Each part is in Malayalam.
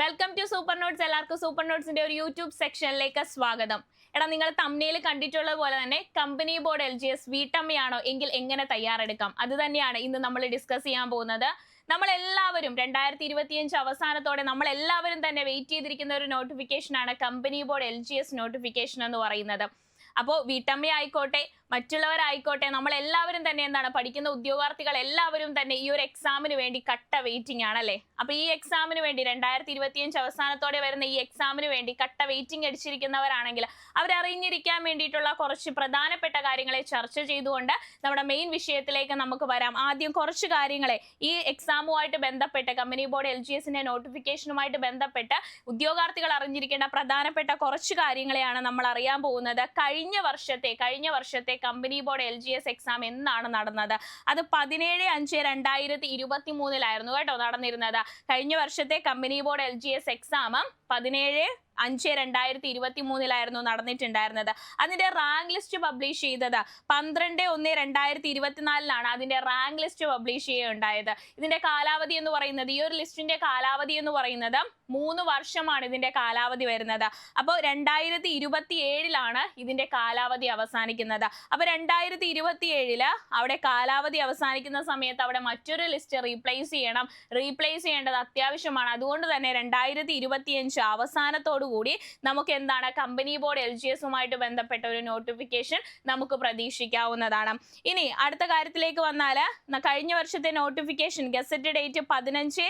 വെൽക്കം ടു സൂപ്പർ നോട്ട്സ് എല്ലാവർക്കും സൂപ്പർ നോട്ട്സിന്റെ ഒരു യൂട്യൂബ് സെക്ഷനിലേക്ക് സ്വാഗതം. എടാ നിങ്ങൾ തമ്മിൽ കണ്ടിട്ടുള്ളത് പോലെ തന്നെ company board L G S വീട്ടമ്മയാണോ? എങ്കിൽ എങ്ങനെ തയ്യാറെടുക്കാം? അത് തന്നെയാണ് ഇന്ന് നമ്മൾ ഡിസ്കസ് ചെയ്യാൻ പോകുന്നത്. നമ്മൾ എല്ലാവരും രണ്ടായിരത്തി ഇരുപത്തിയഞ്ച് അവസാനത്തോടെ നമ്മൾ എല്ലാവരും തന്നെ വെയിറ്റ് ചെയ്തിരിക്കുന്ന ഒരു നോട്ടിഫിക്കേഷൻ ആണ് company board L G S notification എന്ന് പറയുന്നത്. അപ്പോൾ വീട്ടമ്മ ആയിക്കോട്ടെ മറ്റുള്ളവരായിക്കോട്ടെ നമ്മൾ എല്ലാവരും തന്നെ എന്താണ് പഠിക്കുന്ന ഉദ്യോഗാർത്ഥികൾ എല്ലാവരും തന്നെ ഈ ഒരു എക്സാമിന് വേണ്ടി കട്ട വെയിറ്റിംഗ് ആണല്ലേ? അപ്പൊ ഈ എക്സാമിന് വേണ്ടി രണ്ടായിരത്തി ഇരുപത്തിയഞ്ച് അവസാനത്തോടെ വരുന്ന ഈ എക്സാമിന് വേണ്ടി കട്ട വെയിറ്റിംഗ് അടിച്ചിരിക്കുന്നവരാണെങ്കിൽ അവരറിഞ്ഞിരിക്കാൻ വേണ്ടിയിട്ടുള്ള കുറച്ച് പ്രധാനപ്പെട്ട കാര്യങ്ങളെ ചർച്ച ചെയ്തുകൊണ്ട് നമ്മുടെ മെയിൻ വിഷയത്തിലേക്ക് നമുക്ക് വരാം. ആദ്യം കുറച്ച് കാര്യങ്ങളെ ഈ എക്സാമുമായിട്ട് ബന്ധപ്പെട്ട് കമ്പനി ബോർഡ് എൽ ജി എസിന്റെ നോട്ടിഫിക്കേഷനുമായിട്ട് ബന്ധപ്പെട്ട് ഉദ്യോഗാർത്ഥികൾ അറിഞ്ഞിരിക്കേണ്ട പ്രധാനപ്പെട്ട കുറച്ച് കാര്യങ്ങളെയാണ് നമ്മൾ അറിയാൻ പോകുന്നത്. കഴിഞ്ഞ വർഷത്തെ കഴിഞ്ഞ വർഷത്തെ company board L G S exam എന്നാണ് നടന്നത്. അത് പതിനേഴ് അഞ്ച് രണ്ടായിരത്തി ഇരുപത്തി മൂന്നിലായിരുന്നു കേട്ടോ നടന്നിരുന്നത്. കഴിഞ്ഞ വർഷത്തെ company board L G S exam പതിനേഴ് അഞ്ച് രണ്ടായിരത്തി ഇരുപത്തി മൂന്നിലായിരുന്നു നടന്നിട്ടുണ്ടായിരുന്നത്. അതിന്റെ റാങ്ക് ലിസ്റ്റ് പബ്ലിഷ് ചെയ്തത് പന്ത്രണ്ട് ഒന്ന് രണ്ടായിരത്തി ഇരുപത്തിനാലിലാണ് അതിന്റെ റാങ്ക് ലിസ്റ്റ് പബ്ലിഷ് ചെയ്യുകയുണ്ടായത്. ഇതിന്റെ കാലാവധി എന്ന് പറയുന്നത് ഈ ഒരു ലിസ്റ്റിന്റെ കാലാവധി എന്ന് പറയുന്നത് മൂന്ന് വർഷമാണ് ഇതിന്റെ കാലാവധി വരുന്നത്. അപ്പോൾ രണ്ടായിരത്തി ഇരുപത്തി ഏഴിലാണ് ഇതിന്റെ കാലാവധി അവസാനിക്കുന്നത്. അപ്പോൾ രണ്ടായിരത്തി ഇരുപത്തി ഏഴിൽ അവിടെ കാലാവധി അവസാനിക്കുന്ന സമയത്ത് അവിടെ മറ്റൊരു ലിസ്റ്റ് റീപ്ലേസ് ചെയ്യണം. റീപ്ലേസ് ചെയ്യേണ്ടത് അത്യാവശ്യമാണ്. അതുകൊണ്ട് തന്നെ രണ്ടായിരത്തി ഇരുപത്തിയഞ്ച് അവസാനത്തോടു കൂടി നമുക്ക് എന്താണ് കമ്പനി ബോർഡ് എൽ ജി എസുമായിട്ട് ബന്ധപ്പെട്ട ഒരു നോട്ടിഫിക്കേഷൻ നമുക്ക് പ്രതീക്ഷിക്കാവുന്നതാണ്. ഇനി അടുത്ത കാര്യത്തിലേക്ക് വന്നാൽ കഴിഞ്ഞ വർഷത്തെ നോട്ടിഫിക്കേഷൻ ഗസറ്റ് ഡേറ്റ് പതിനഞ്ച്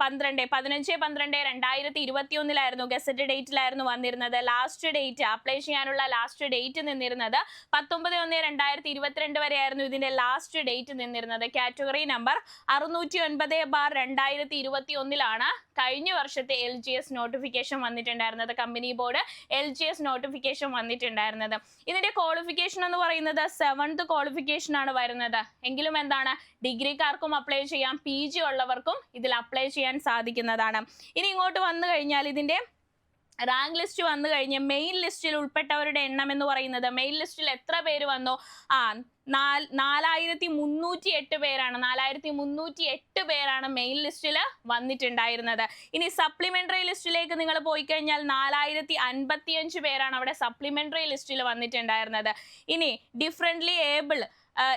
പന്ത്രണ്ട് പതിനഞ്ച് പന്ത്രണ്ട് രണ്ടായിരത്തി ഇരുപത്തി ഒന്നിലായിരുന്നു ഗസറ്റ് ഡേറ്റിലായിരുന്നു വന്നിരുന്നത്. ലാസ്റ്റ് ഡേറ്റ് അപ്ലൈ ചെയ്യാനുള്ള ലാസ്റ്റ് ഡേറ്റ് നിന്നിരുന്നത് പത്തൊമ്പത് ഒന്ന് രണ്ടായിരത്തി ഇരുപത്തിരണ്ട് വരെയായിരുന്നു ഇതിന്റെ ലാസ്റ്റ് ഡേറ്റ് നിന്നിരുന്നത്. കാറ്റഗറി നമ്പർ അറുന്നൂറ്റി ഒൻപത് ബാർ രണ്ടായിരത്തി ഇരുപത്തി ഒന്നിലാണ് കഴിഞ്ഞ വർഷത്തെ എൽ ജി എസ് നോട്ടിഫിക്കേഷൻ വന്നിട്ടുണ്ടായിരുന്നത്? Company board L G S notification വന്നിട്ടുണ്ടായിരുന്നത്. ഇതിന്റെ ക്വാളിഫിക്കേഷൻ എന്ന് പറയുന്നത് സെവൻത് ക്വാളിഫിക്കേഷൻ ആണ് വരുന്നത്. എങ്കിലും എന്താണ്? ഡിഗ്രിക്കാർക്കും അപ്ലൈ ചെയ്യാം. പി ജി ഉള്ളവർക്കും ഇതിൽ അപ്ലൈ ചെയ്യാൻ സാധിക്കുന്നതാണ്. ഇനി ഇങ്ങോട്ട് വന്നു കഴിഞ്ഞാൽ ഇതിന്റെ റാങ്ക് ലിസ്റ്റ് വന്നു കഴിഞ്ഞ് മെയിൻ ലിസ്റ്റിൽ ഉൾപ്പെട്ടവരുടെ എണ്ണം എന്ന് പറയുന്നത് മെയിൻ ലിസ്റ്റിൽ എത്ര പേര് വന്നോ? ആ നാല് നാലായിരത്തി മുന്നൂറ്റി എട്ട് പേരാണ്. നാലായിരത്തി മുന്നൂറ്റി എട്ട് പേരാണ് മെയിൻ ലിസ്റ്റിൽ വന്നിട്ടുണ്ടായിരുന്നത്. ഇനി സപ്ലിമെന്ററി ലിസ്റ്റിലേക്ക് നിങ്ങൾ പോയി കഴിഞ്ഞാൽ നാലായിരത്തി അൻപത്തിയഞ്ച് പേരാണ് അവിടെ സപ്ലിമെന്ററി ലിസ്റ്റിൽ വന്നിട്ടുണ്ടായിരുന്നത്. ഇനി ഡിഫറെന്റ്ലി ഏബിൾ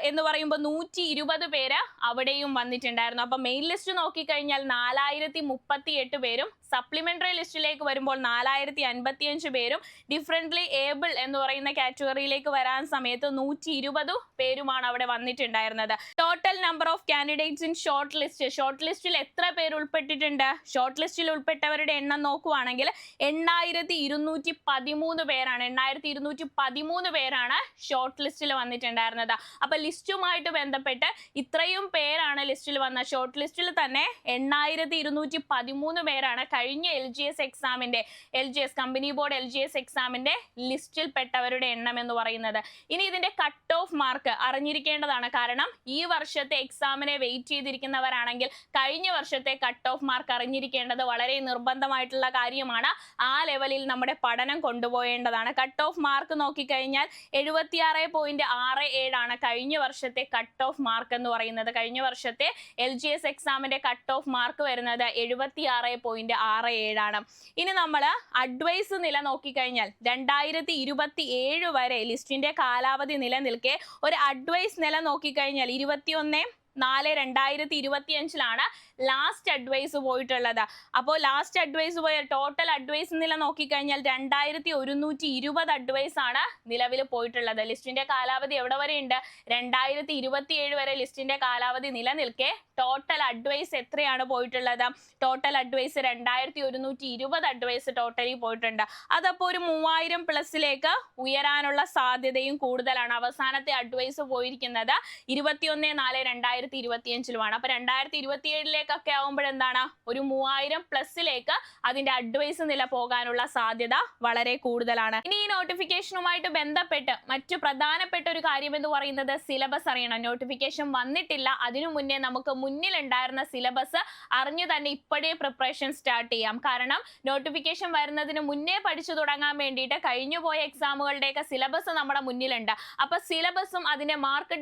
എന്ന് പറയുമ്പോൾ നൂറ്റി ഇരുപത് പേര് അവിടെയും വന്നിട്ടുണ്ടായിരുന്നു. അപ്പം മെയിൻ ലിസ്റ്റ് നോക്കിക്കഴിഞ്ഞാൽ നാലായിരത്തി മുപ്പത്തി എട്ട് പേരും സപ്ലിമെന്ററി ലിസ്റ്റിലേക്ക് വരുമ്പോൾ നാലായിരത്തി അൻപത്തിയഞ്ച് പേരും ഡിഫറെന്റ്ലി ഏബിൾ എന്ന് പറയുന്ന കാറ്റഗറിയിലേക്ക് വരാൻ സമയത്ത് നൂറ്റി ഇരുപത് പേരുമാണ് അവിടെ വന്നിട്ടുണ്ടായിരുന്നത്. Total number of candidates in short list short ലിസ്റ്റിൽ എത്ര പേര് ഉൾപ്പെട്ടിട്ടുണ്ട്? ഷോർട്ട് ലിസ്റ്റിൽ ഉൾപ്പെട്ടവരുടെ എണ്ണം നോക്കുവാണെങ്കിൽ എണ്ണായിരത്തി ഇരുന്നൂറ്റി പതിമൂന്ന് പേരാണ് എണ്ണായിരത്തി ഇരുന്നൂറ്റി പതിമൂന്ന് പേരാണ് ഷോർട്ട് ലിസ്റ്റിൽ വന്നിട്ടുണ്ടായിരുന്നത്. അപ്പൊ ലിസ്റ്റുമായിട്ട് ബന്ധപ്പെട്ട് ഇത്രയും പേരാണ് ലിസ്റ്റിൽ വന്ന. ഷോർട്ട് ലിസ്റ്റിൽ തന്നെ എണ്ണായിരത്തി ഇരുന്നൂറ്റി പതിമൂന്ന് പേരാണ് കഴിഞ്ഞ എൽ ജി എസ് എക്സാമിന്റെ L G S company board L G S എക്സാമിന്റെ ലിസ്റ്റിൽ പെട്ടവരുടെ എണ്ണം എന്ന് പറയുന്നത്. ഇനി ഇതിന്റെ കട്ട് ഓഫ് മാർക്ക് അറിഞ്ഞിരിക്കേണ്ടതാണ്. കാരണം ഈ വർഷത്തെ എക്സാമിനെ വെയിറ്റ് ചെയ്തിരിക്കുന്നവരാണെങ്കിൽ കഴിഞ്ഞ വർഷത്തെ കട്ട് ഓഫ് മാർക്ക് അറിഞ്ഞിരിക്കേണ്ടത് വളരെ നിർബന്ധമായിട്ടുള്ള കാര്യമാണ്. ആ ലെവലിൽ നമ്മുടെ പഠനം കൊണ്ടുപോകേണ്ടതാണ് കട്ട് ഓഫ് മാർക്ക് നോക്കിക്കഴിഞ്ഞാൽ എഴുപത്തിയാറ് പോയിന്റ് ആറ് ഏഴാണ് കഴിഞ്ഞ വർഷത്തെ കട്ട് ഓഫ് മാർക്ക് എന്ന് പറയുന്നത്. കഴിഞ്ഞ വർഷത്തെ എൽ ജി എസ് എക്സാമിന്റെ കട്ട് ഓഫ് മാർക്ക് വരുന്നത് എഴുപത്തിയാറ് പോയിന്റ് ആറ് ഏഴാണ്. ഇനി നമ്മൾ അഡ്വൈസ് നില നോക്കിക്കഴിഞ്ഞാൽ രണ്ടായിരത്തി ഇരുപത്തി ഏഴ് വരെ ലിസ്റ്റിന്റെ കാലാവധി നിലനിൽക്കെ ഒരു അഡ്വൈസ് നില നോക്കിക്കഴിഞ്ഞാൽ ഇരുപത്തിയൊന്ന് നാല് രണ്ടായിരത്തി ഇരുപത്തി അഞ്ചിലാണ് ലാസ്റ്റ് അഡ്വൈസ് പോയിട്ടുള്ളത്. അപ്പോൾ ലാസ്റ്റ് അഡ്വൈസ് പോയ ടോട്ടൽ അഡ്വൈസ് നില നോക്കിക്കഴിഞ്ഞാൽ രണ്ടായിരത്തി ഒരുന്നൂറ്റി ഇരുപത് അഡ്വൈസ് ആണ് നിലവിൽ പോയിട്ടുള്ളത്. ലിസ്റ്റിന്റെ കാലാവധി എവിടെ വരെ ഉണ്ട്? രണ്ടായിരത്തി ഇരുപത്തി ഏഴ് വരെ ലിസ്റ്റിന്റെ കാലാവധി നിലനിൽക്കെ. ടോട്ടൽ അഡ്വൈസ് എത്രയാണ് പോയിട്ടുള്ളത്? ടോട്ടൽ അഡ്വൈസ് രണ്ടായിരത്തി ഒരുന്നൂറ്റി ഇരുപത് അഡ്വൈസ് ടോട്ടലി പോയിട്ടുണ്ട്. അതപ്പോൾ ഒരു മൂവായിരം പ്ലസിലേക്ക് ഉയരാനുള്ള സാധ്യതയും കൂടുതലാണ്. അവസാനത്തെ അഡ്വൈസ് പോയിരിക്കുന്നത് ഇരുപത്തിയൊന്ന് നാല് രണ്ടായിരത്തി ഇരുപത്തിയഞ്ചിലുമാണ് അപ്പൊ രണ്ടായിരത്തി ഇരുപത്തി ഏഴിലേക്കൊക്കെ ആവുമ്പോഴെന്താണ് ഒരു മൂവായിരം പ്ലസിലേക്ക് അതിന്റെ അഡ്വൈസ് നില പോകാനുള്ള സാധ്യത വളരെ കൂടുതലാണ്. ഇനി ഈ നോട്ടിഫിക്കേഷനുമായിട്ട് ബന്ധപ്പെട്ട് മറ്റു പ്രധാനപ്പെട്ട ഒരു കാര്യം എന്ന് പറയുന്നത് സിലബസ് അറിയണം. നോട്ടിഫിക്കേഷൻ വന്നിട്ടില്ല. അതിനു മുന്നേ നമുക്ക് മുന്നിലുണ്ടായിരുന്ന സിലബസ് അറിഞ്ഞു തന്നെ ഇപ്പോഴേ പ്രിപ്പറേഷൻ സ്റ്റാർട്ട് ചെയ്യാം. കാരണം നോട്ടിഫിക്കേഷൻ വരുന്നതിന് മുന്നേ പഠിച്ചു തുടങ്ങാൻ വേണ്ടിയിട്ട് കഴിഞ്ഞു പോയ എക്സാമുകളുടെയൊക്കെ സിലബസ് നമ്മുടെ മുന്നിലുണ്ട്. അപ്പൊ സിലബസും അതിന്റെ മാർക്ക്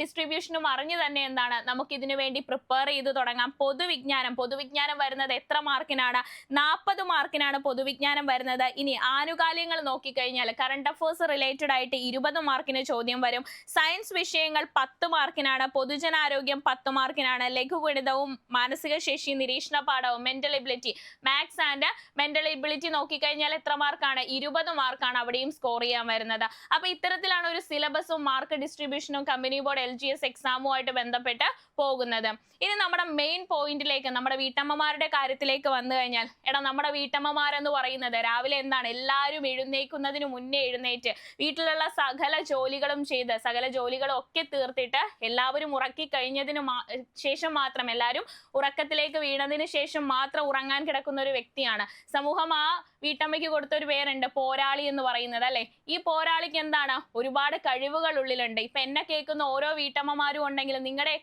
ഡിസ്ട്രിബ്യൂഷനും അറിഞ്ഞു തന്നെ എന്താണ്? നമുക്ക് ഇതിനു വേണ്ടി പ്രിപ്പയർ ചെയ്ത് തുടങ്ങാം. പൊതുവിജ്ഞാനം പൊതുവിജ്ഞാനം വരുന്നത് എത്ര മാർക്കിനാണ്? നാൽപ്പത് മാർക്കിനാണ് പൊതുവിജ്ഞാനം വരുന്നത്. ഇനി ആനുകാലികങ്ങൾ നോക്കിക്കഴിഞ്ഞാൽ കറണ്ട് അഫേഴ്സ് റിലേറ്റഡ് ആയിട്ട് ഇരുപത് മാർക്കിന് ചോദ്യം വരും. സയൻസ് വിഷയങ്ങൾ പത്ത് മാർക്കിനാണ്. പൊതുജനാരോഗ്യം പത്ത് മാർക്കിനാണ്. ലഘുഗണിതവും മാനസിക ശേഷി നിരീക്ഷണ പാഠവും mental ability maths and mental ability നോക്കിക്കഴിഞ്ഞാൽ എത്ര മാർക്കാണ്? ഇരുപത് മാർക്കാണ് അവിടെയും സ്കോർ ചെയ്യാൻ വരുന്നത്. അപ്പൊ ഇത്തരത്തിലാണ് ഒരു സിലബസും mark ഡിസ്ട്രിബ്യൂഷനും company board L G S എക്സാമുമായിട്ട് ബന്ധപ്പെട്ട് പോകുന്നത്. ഇനി നമ്മുടെ മെയിൻ പോയിന്റിലേക്ക് നമ്മുടെ വീട്ടമ്മമാരുടെ കാര്യത്തിലേക്ക് വന്നു കഴിഞ്ഞാൽ എടാ നമ്മുടെ വീട്ടമ്മമാരെന്ന് പറയുന്നത് രാവിലെ എന്താണ്? എല്ലാവരും എഴുന്നേക്കുന്നതിന് മുന്നേ എഴുന്നേറ്റ് വീട്ടിലുള്ള സകല ജോലികളും ചെയ്ത് സകല ജോലികളും ഒക്കെ തീർത്തിട്ട് എല്ലാവരും ഉറക്കി കഴിഞ്ഞതിന് ശേഷം മാത്രം എല്ലാവരും ഉറക്കത്തിലേക്ക് വീണതിന് ശേഷം മാത്രം ഉറങ്ങാൻ കിടക്കുന്ന ഒരു വ്യക്തിയാണ്. സമൂഹം ആ വീട്ടമ്മയ്ക്ക് കൊടുത്ത ഒരു പേരുണ്ട് പോരാളി എന്ന് പറയുന്നത് അല്ലെ? ഈ പോരാളിക്ക് എന്താണ്? ഒരുപാട് കഴിവുകൾ ഉള്ളിലുണ്ട്. ഇപ്പൊ എന്നെ കേൾക്കുന്ന ഓരോ വീട്ടമ്മമാരും ഉണ്ടെങ്കിൽ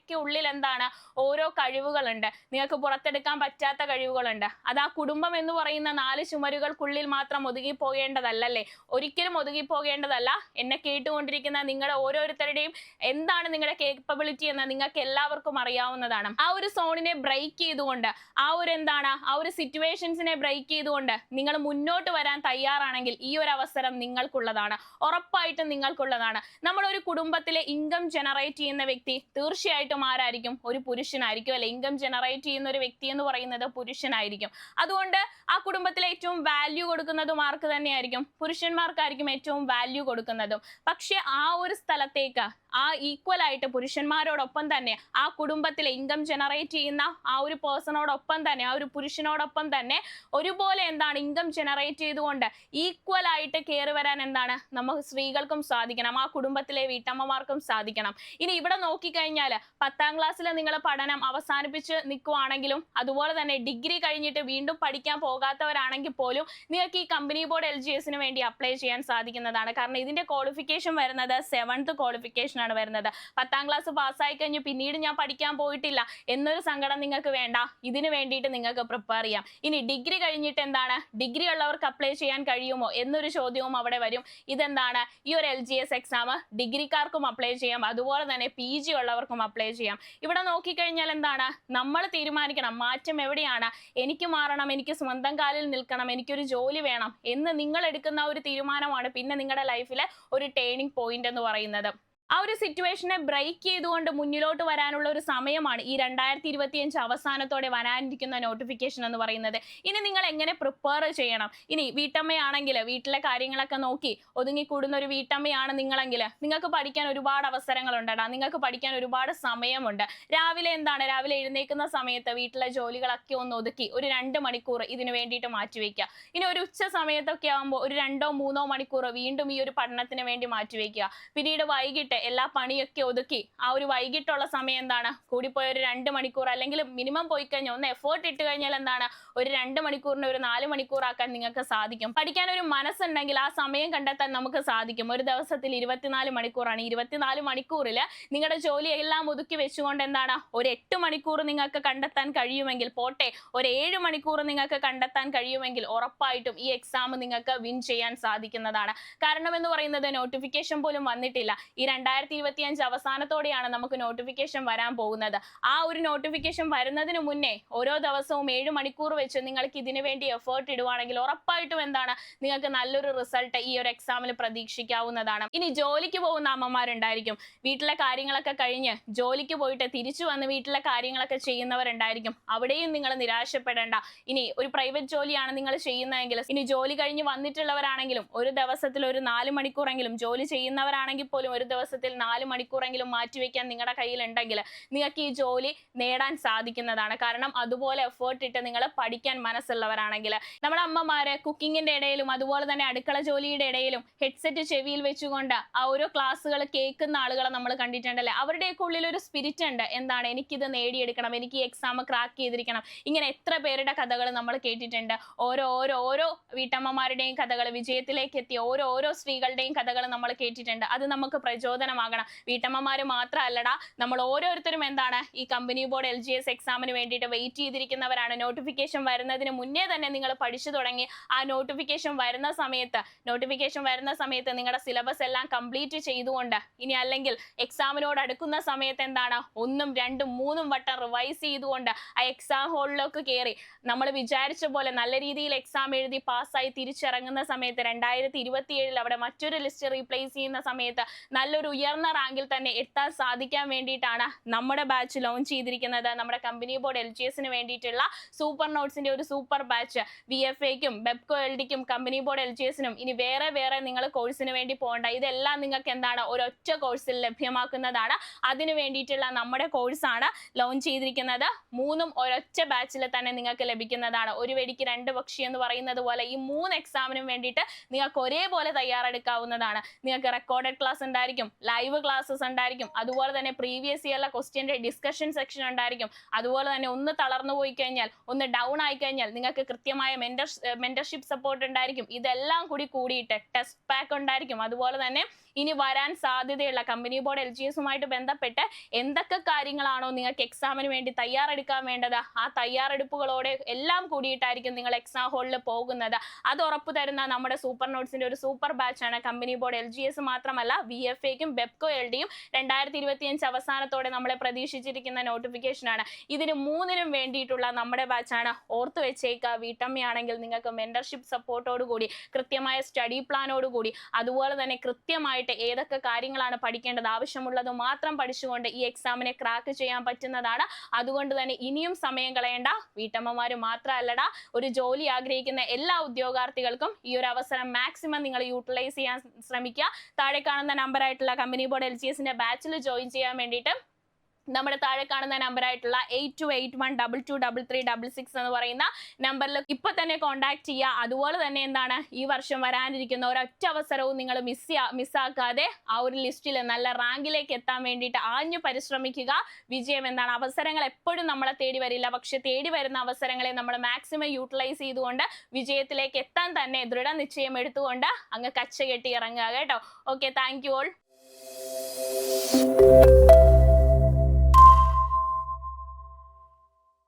നിങ്ങളുടെയൊക്കെ ഉള്ളിൽ എന്താണ് ഓരോ കഴിവുകളുണ്ട്. നിങ്ങൾക്ക് പുറത്തെടുക്കാൻ പറ്റാത്ത കഴിവുകളുണ്ട്. അത് ആ കുടുംബം എന്ന് പറയുന്ന നാല് ചുമരുകൾക്കുള്ളിൽ മാത്രം ഒതുങ്ങി പോകേണ്ടതല്ലല്ലേ ഒരിക്കലും ഒതുങ്ങി പോകേണ്ടതല്ല എന്നെ കേട്ടുകൊണ്ടിരിക്കുന്ന നിങ്ങളുടെ ഓരോരുത്തരുടെയും എന്താണ് നിങ്ങളുടെ കേപ്പബിലിറ്റി എന്ന് നിങ്ങൾക്ക് എല്ലാവർക്കും അറിയാവുന്നതാണ്. ആ ഒരു സോണിനെ ബ്രേക്ക് ചെയ്തുകൊണ്ട് ആ ഒരു എന്താണ് ആ ഒരു സിറ്റുവേഷൻസിനെ ബ്രേക്ക് ചെയ്തുകൊണ്ട് നിങ്ങൾ മുന്നോട്ട് വരാൻ തയ്യാറാണെങ്കിൽ ഈ ഒരു അവസരം നിങ്ങൾക്കുള്ളതാണ്. ഉറപ്പായിട്ടും നിങ്ങൾക്കുള്ളതാണ്. നമ്മൾ ഒരു കുടുംബത്തിലെ ഇൻകം ജനറേറ്റ് ചെയ്യുന്ന വ്യക്തി തീർച്ചയായിട്ടും ആരായിരിക്കും? ഒരു പുരുഷനായിരിക്കും. അല്ലെ ഇൻകം ജനറേറ്റ് ചെയ്യുന്ന ഒരു വ്യക്തി എന്ന് പറയുന്നത് പുരുഷനായിരിക്കും. അതുകൊണ്ട് ആ കുടുംബത്തിലെ ഏറ്റവും വാല്യൂ കൊടുക്കുന്നതും ആർക്ക് തന്നെയായിരിക്കും? പുരുഷന്മാർക്കായിരിക്കും ഏറ്റവും വാല്യൂ കൊടുക്കുന്നതും. പക്ഷെ ആ ഒരു സ്ഥലത്തേക്ക് ആ ഈക്വൽ ആയിട്ട് പുരുഷന്മാരോടൊപ്പം തന്നെ ആ കുടുംബത്തിലെ ഇൻകം ജനറേറ്റ് ചെയ്യുന്ന ആ ഒരു പേഴ്സണോടൊപ്പം തന്നെ ആ ഒരു പുരുഷനോടൊപ്പം തന്നെ ഒരുപോലെ എന്താണ് ഇൻകം ജനറേറ്റ് ചെയ്തുകൊണ്ട് ഈക്വൽ ആയിട്ട് കയറി വരാൻ എന്താണ്? നമുക്ക് സ്ത്രീകൾക്കും സാധിക്കണം. ആ കുടുംബത്തിലെ വീട്ടമ്മമാർക്കും സാധിക്കണം. ഇനി ഇവിടെ നോക്കിക്കഴിഞ്ഞാൽ പത്താം ക്ലാസ്സിൽ നിങ്ങൾ പഠനം അവസാനിപ്പിച്ച് നിൽക്കുവാണെങ്കിലും അതുപോലെ തന്നെ ഡിഗ്രി കഴിഞ്ഞിട്ട് വീണ്ടും പഠിക്കാൻ പോകാത്തവരാണെങ്കിൽ പോലും നിങ്ങൾക്ക് ഈ കമ്പനി ബോർഡ് എൽ ജി എസിന് വേണ്ടി അപ്ലൈ ചെയ്യാൻ സാധിക്കുന്നതാണ്. കാരണം ഇതിന്റെ ക്വാളിഫിക്കേഷൻ വരുന്നത് സെവൻത്ത് ക്വാളിഫിക്കേഷൻ ആണ് വരുന്നത്. പത്താം ക്ലാസ് പാസ്സായി കഴിഞ്ഞ് പിന്നീട് ഞാൻ പഠിക്കാൻ പോയിട്ടില്ല എന്നൊരു സങ്കടം നിങ്ങൾക്ക് വേണ്ട. ഇതിന് വേണ്ടിയിട്ട് നിങ്ങൾക്ക് പ്രിപ്പയർ ചെയ്യാം. ഇനി ഡിഗ്രി കഴിഞ്ഞിട്ട് എന്താണ്? ഡിഗ്രി ഉള്ളവർക്ക് അപ്ലൈ ചെയ്യാൻ കഴിയുമോ എന്നൊരു ചോദ്യവും അവിടെ വരും. ഇതെന്താണ്? ഈ ഒരു എൽ ജി എസ് എക്സാം ഡിഗ്രിക്കാർക്കും അപ്ലൈ ചെയ്യാം. അതുപോലെ തന്നെ പി ജി ഉള്ളവർക്കും അപ്ലൈ ചെയ്യാം. ഇവിടെ നോക്കിക്കഴിഞ്ഞാൽ എന്താണ്? നമ്മൾ തീരുമാനിക്കണം. മാറ്റം എവിടെയാണ്? എനിക്ക് മാറണം എനിക്ക് സ്വന്തം കാലിൽ നിൽക്കണം എനിക്കൊരു ജോലി വേണം എന്ന് നിങ്ങൾ എടുക്കുന്ന ഒരു തീരുമാനമാണ് പിന്നെ നിങ്ങളുടെ ലൈഫിലെ ഒരു ടേണിംഗ് പോയിന്റ് എന്ന് പറയുന്നത്. ആ ഒരു സിറ്റുവേഷനെ ബ്രേക്ക് ചെയ്തുകൊണ്ട് മുന്നിലോട്ട് വരാനുള്ള ഒരു സമയമാണ് ഈ രണ്ടായിരത്തി ഇരുപത്തിയഞ്ച് അവസാനത്തോടെ വരാനിരിക്കുന്ന നോട്ടിഫിക്കേഷൻ എന്ന് പറയുന്നത്. ഇനി നിങ്ങൾ എങ്ങനെ പ്രിപ്പയർ ചെയ്യണം? ഇനി വീട്ടമ്മയാണെങ്കിൽ വീട്ടിലെ കാര്യങ്ങളൊക്കെ നോക്കി ഒതുങ്ങിക്കൂടുന്ന ഒരു വീട്ടമ്മയാണ് നിങ്ങളെങ്കിൽ നിങ്ങൾക്ക് പഠിക്കാൻ ഒരുപാട് അവസരങ്ങളുണ്ടടാ. നിങ്ങൾക്ക് പഠിക്കാൻ ഒരുപാട് സമയമുണ്ട്. രാവിലെ എന്താണ്? രാവിലെ എഴുന്നേൽക്കുന്ന സമയത്ത് വീട്ടിലെ ജോലികളൊക്കെ ഒന്ന് ഒതുക്കി ഒരു രണ്ട് മണിക്കൂർ ഇതിനു വേണ്ടിയിട്ട് മാറ്റിവെക്കുക ഇനി ഒരു ഉച്ച സമയത്തൊക്കെ ആകുമ്പോൾ ഒരു രണ്ടോ മൂന്നോ മണിക്കൂർ വീണ്ടും ഈ ഒരു പഠനത്തിന് വേണ്ടി മാറ്റിവെക്കുക പിന്നീട് വൈകിട്ട് എല്ലാ പണിയൊക്കെ ഒതുക്കി. ആ ഒരു വൈകിട്ടുള്ള സമയം എന്താണ്? കൂടിപ്പോയ ഒരു രണ്ട് മണിക്കൂർ അല്ലെങ്കിൽ മിനിമം പോയി കഴിഞ്ഞാൽ ഒന്ന് എഫേർട്ട് ഇട്ട് കഴിഞ്ഞാൽ എന്താണ്? ഒരു രണ്ട് മണിക്കൂറിന് ഒരു നാല് മണിക്കൂറാക്കാൻ നിങ്ങൾക്ക് സാധിക്കും. പഠിക്കാൻ ഒരു മനസ്സുണ്ടെങ്കിൽ ആ സമയം കണ്ടെത്താൻ നമുക്ക് സാധിക്കും. ഒരു ദിവസത്തിൽ ഇരുപത്തിനാല് മണിക്കൂറാണ്. ഇരുപത്തിനാല് മണിക്കൂറിൽ നിങ്ങളുടെ ജോലി എല്ലാം ഒതുക്കി വെച്ചുകൊണ്ട് എന്താണ്? ഒരു എട്ട് മണിക്കൂർ നിങ്ങൾക്ക് കണ്ടെത്താൻ കഴിയുമെങ്കിൽ പോട്ടെ. ഒരു ഏഴ് മണിക്കൂർ നിങ്ങൾക്ക് കണ്ടെത്താൻ കഴിയുമെങ്കിൽ ഉറപ്പായിട്ടും ഈ എക്സാം നിങ്ങൾക്ക് വിൻ ചെയ്യാൻ സാധിക്കുന്നതാണ്. കാരണം എന്ന് പറയുന്നത് നോട്ടിഫിക്കേഷൻ പോലും വന്നിട്ടില്ല. ഈ ഇരുപത്തി അഞ്ച് അവസാനത്തോടെയാണ് നമുക്ക് നോട്ടിഫിക്കേഷൻ വരാൻ പോകുന്നത്. ആ ഒരു നോട്ടിഫിക്കേഷൻ വരുന്നതിന് മുന്നേ ഓരോ ദിവസവും ഏഴ് മണിക്കൂർ വെച്ച് നിങ്ങൾക്ക് ഇതിനു വേണ്ടി എഫേർട്ട് ഇടുവാണെങ്കിൽ ഉറപ്പായിട്ടും എന്താണ് നിങ്ങൾക്ക് നല്ലൊരു റിസൾട്ട് ഈ ഒരു എക്സാമിൽ പ്രതീക്ഷിക്കാവുന്നതാണ്. ഇനി ജോലിക്ക് പോകുന്ന അമ്മമാരുണ്ടായിരിക്കും. വീട്ടിലെ കാര്യങ്ങളൊക്കെ കഴിഞ്ഞ് ജോലിക്ക് പോയിട്ട് തിരിച്ചു വന്ന് വീട്ടിലെ കാര്യങ്ങളൊക്കെ ചെയ്യുന്നവരുണ്ടായിരിക്കും. അവിടെയും നിങ്ങൾ നിരാശപ്പെടേണ്ട. ഇനി ഒരു പ്രൈവറ്റ് ജോലിയാണ് നിങ്ങൾ ചെയ്യുന്നതെങ്കിൽ ഇനി ജോലി കഴിഞ്ഞ് വന്നിട്ടുള്ളവരാണെങ്കിലും ഒരു ദിവസത്തിൽ ഒരു നാല് മണിക്കൂറെങ്കിലും ജോലി ചെയ്യുന്നവരാണെങ്കിൽ പോലും ഒരു ദിവസത്തിൽ നാല് മണിക്കൂറെങ്കിലും മാറ്റിവെക്കാൻ നിങ്ങളുടെ കയ്യിലുണ്ടെങ്കിൽ നിങ്ങൾക്ക് ഈ ജോലി നേടാൻ സാധിക്കുന്നതാണ്. കാരണം അതുപോലെ എഫേർട്ട് ഇട്ട് നിങ്ങൾ പഠിക്കാൻ മനസ്സുള്ളവരാണെങ്കിൽ നമ്മുടെ അമ്മമാര് കുക്കിങ്ങിന്റെ ഇടയിലും അതുപോലെ തന്നെ അടുക്കള ജോലിയുടെ ഇടയിലും ഹെഡ്സെറ്റ് ചെവിയിൽ വെച്ചുകൊണ്ട് ആ ഓരോ ക്ലാസ്സുകൾ കേൾക്കുന്ന ആളുകളെ നമ്മൾ കണ്ടിട്ടുണ്ടല്ലേ? അവരുടെയൊക്കെ ഉള്ളിൽ ഒരു സ്പിരിറ്റ് ഉണ്ട്. എന്താണ്? എനിക്കിത് നേടിയെടുക്കണം. എനിക്ക് ഈ എക്സാം ക്രാക്ക് ചെയ്തിരിക്കണം. ഇങ്ങനെ എത്ര പേരുടെ കഥകൾ നമ്മൾ കേട്ടിട്ടുണ്ട്. ഓരോ ഓരോ ഓരോ വീട്ടമ്മമാരുടെയും കഥകൾ വിജയത്തിലേക്ക് എത്തിയ ഓരോ ഓരോ സ്ത്രീകളുടെയും കഥകൾ നമ്മൾ കേട്ടിട്ടുണ്ട്. അത് നമുക്ക് പ്രചോദനം പ്രചോദനമാകണം വീട്ടമ്മമാര് മാത്രമല്ലടാ നമ്മൾ ഓരോരുത്തരും എന്താണ് ഈ company board L G S എക്സാമിന് വേണ്ടിയിട്ട് വെയിറ്റ് ചെയ്തിരിക്കുന്നവരാണ്. നോട്ടിഫിക്കേഷൻ വരുന്നതിന് മുന്നേ തന്നെ നിങ്ങൾ പഠിച്ചു തുടങ്ങി. ആ നോട്ടിഫിക്കേഷൻ വരുന്ന സമയത്ത് നോട്ടിഫിക്കേഷൻ വരുന്ന സമയത്ത് നിങ്ങളുടെ സിലബസ് എല്ലാം കംപ്ലീറ്റ് ചെയ്തുകൊണ്ട് ഇനി അല്ലെങ്കിൽ എക്സാമിനോട് അടുക്കുന്ന സമയത്ത് എന്താണ് ഒന്നും രണ്ടും മൂന്നും വട്ടം റിവൈസ് ചെയ്തുകൊണ്ട് ആ എക്സാം ഹോളിലേക്ക് കയറി നമ്മൾ വിചാരിച്ച പോലെ നല്ല രീതിയിൽ എക്സാം എഴുതി പാസ്സായി തിരിച്ചിറങ്ങുന്ന സമയത്ത് രണ്ടായിരത്തി ഇരുപത്തി ഏഴിൽ അവിടെ മറ്റൊരു ലിസ്റ്റ് റീപ്ലേസ് ചെയ്യുന്ന സമയത്ത് നല്ലൊരു ഉയർന്ന റാങ്കിൽ തന്നെ എത്താൻ സാധിക്കാൻ വേണ്ടിയിട്ടാണ് നമ്മുടെ ബാച്ച് ലോഞ്ച് ചെയ്തിരിക്കുന്നത്. നമ്മുടെ കമ്പനി ബോർഡ് എൽ ജി എസിന് വേണ്ടിയിട്ടുള്ള സൂപ്പർ നോട്ട്സിന്റെ ഒരു സൂപ്പർ ബാച്ച് വി എഫ് എക്കും ബെബ്കോ എൽ ഡിക്കും കമ്പനി ബോർഡ് എൽ ജി എസിനും ഇനി വേറെ വേറെ നിങ്ങൾ കോഴ്സിന് വേണ്ടി പോകേണ്ട. ഇതെല്ലാം നിങ്ങൾക്ക് എന്താണ് ഒരൊറ്റ കോഴ്സിൽ ലഭ്യമാക്കുന്നതാണ്. അതിന് വേണ്ടിയിട്ടുള്ള നമ്മുടെ കോഴ്സാണ് ലോഞ്ച് ചെയ്തിരിക്കുന്നത്. മൂന്നും ഒരൊറ്റ ബാച്ചിൽ തന്നെ നിങ്ങൾക്ക് ലഭിക്കുന്നതാണ്. ഒരു വെടിക്ക് രണ്ട് പക്ഷി എന്ന് പറയുന്നത് പോലെ ഈ മൂന്ന് എക്സാമിനും വേണ്ടിയിട്ട് നിങ്ങൾക്ക് ഒരേപോലെ തയ്യാറെടുക്കാവുന്നതാണ്. നിങ്ങൾക്ക് റെക്കോർഡഡ് ക്ലാസ് ഉണ്ടായിരിക്കും ലൈവ് ക്ലാസ്സസ് ഉണ്ടായിരിക്കും. അതുപോലെ തന്നെ പ്രീവിയസ് ഇയറിലെ ക്വസ്റ്റ്യന്റെ ഡിസ്കഷൻ സെക്ഷൻ ഉണ്ടായിരിക്കും. അതുപോലെ തന്നെ ഒന്ന് തളർന്നു പോയി കഴിഞ്ഞാൽ ഒന്ന് ഡൗൺ ആയി കഴിഞ്ഞാൽ നിങ്ങൾക്ക് കൃത്യമായ മെന്റർ മെന്റർഷിപ്പ് സപ്പോർട്ട് ഉണ്ടായിരിക്കും. ഇതെല്ലാം കൂടി കൂടിയിട്ട് ടെസ്റ്റ് പാക്ക് ഉണ്ടായിരിക്കും. അതുപോലെ തന്നെ ഇനി വരാൻ സാധ്യതയുള്ള കമ്പനി ബോർഡ് എൽ ജി എസുമായിട്ട് ബന്ധപ്പെട്ട് എന്തൊക്കെ കാര്യങ്ങളാണോ നിങ്ങൾക്ക് എക്സാമിന് വേണ്ടി തയ്യാറെടുക്കാൻ വേണ്ടത്? ആ തയ്യാറെടുപ്പുകളോടെ എല്ലാം കൂടിയിട്ടായിരിക്കും നിങ്ങൾ എക്സാം ഹോളിൽ പോകുന്നത്. അത് ഉറപ്പു തരുന്ന നമ്മുടെ സൂപ്പർ നോട്ട്സിന്റെ ഒരു super ബാച്ചാണ് company board L G S മാത്രമല്ല വി എഫ് എക്കും ബെപ്കോ എൽ ഡിയും രണ്ടായിരത്തി ഇരുപത്തിയഞ്ച് അവസാനത്തോടെ നമ്മളെ പ്രതീക്ഷിച്ചിരിക്കുന്ന നോട്ടിഫിക്കേഷൻ ആണ്. ഇതിന് മൂന്നിനും വേണ്ടിയിട്ടുള്ള നമ്മുടെ ബാച്ചാണ് ഓർത്തു വെച്ചേക്കുക. വീട്ടമ്മയാണെങ്കിൽ നിങ്ങൾക്ക് മെന്റർഷിപ്പ് സപ്പോർട്ടോടുകൂടി കൃത്യമായ സ്റ്റഡി പ്ലാനോടുകൂടി അതുപോലെ തന്നെ കൃത്യമായിട്ട് ഏതൊക്കെ കാര്യങ്ങളാണ് പഠിക്കേണ്ടത്? ആവശ്യമുള്ളത് മാത്രം പഠിച്ചുകൊണ്ട് ഈ എക്സാമിനെ ക്രാക്ക് ചെയ്യാൻ പറ്റുന്നതാണ്. അതുകൊണ്ട് തന്നെ ഇനിയും സമയം കളയേണ്ട. വീട്ടമ്മമാര് മാത്രമല്ലടാ ഒരു ജോലി ആഗ്രഹിക്കുന്ന എല്ലാ ഉദ്യോഗാർത്ഥികൾക്കും ഈ ഒരു അവസരം മാക്സിമം നിങ്ങൾ യൂട്ടിലൈസ് ചെയ്യാൻ ശ്രമിക്കുക. താഴെ കാണുന്ന നമ്പർ ആയിട്ടുള്ള കമ്പനി ബോർഡ് എൽ ജി എസിന്റെ ബാച്ചിൽ ജോയിൻ ചെയ്യാൻ വേണ്ടിയിട്ട് നമ്മുടെ താഴെ കാണുന്ന നമ്പർ ആയിട്ടുള്ള eight two eight one double two double three double six എന്ന് പറയുന്ന നമ്പറിൽ ഇപ്പൊ തന്നെ കോൺടാക്ട് ചെയ്യുക അതുപോലെ തന്നെ എന്താണ്? ഈ വർഷം വരാനിരിക്കുന്ന ഒരൊറ്റ അവസരവും നിങ്ങൾ മിസ് മിസ്സാക്കാതെ ആ ഒരു ലിസ്റ്റിൽ നല്ല റാങ്കിലേക്ക് എത്താൻ വേണ്ടിയിട്ട് ആഞ്ഞു പരിശ്രമിക്കുക. വിജയം എന്താണ്? അവസരങ്ങൾ എപ്പോഴും നമ്മളെ തേടി വരില്ല. പക്ഷെ തേടി വരുന്ന അവസരങ്ങളെ നമ്മൾ മാക്സിമം യൂട്ടിലൈസ് ചെയ്തുകൊണ്ട് വിജയത്തിലേക്ക് എത്താൻ തന്നെ ദൃഢനിശ്ചയം എടുത്തുകൊണ്ട് അങ്ങ് കച്ച കെട്ടി ഇറങ്ങുക കേട്ടോ. Okay thank you all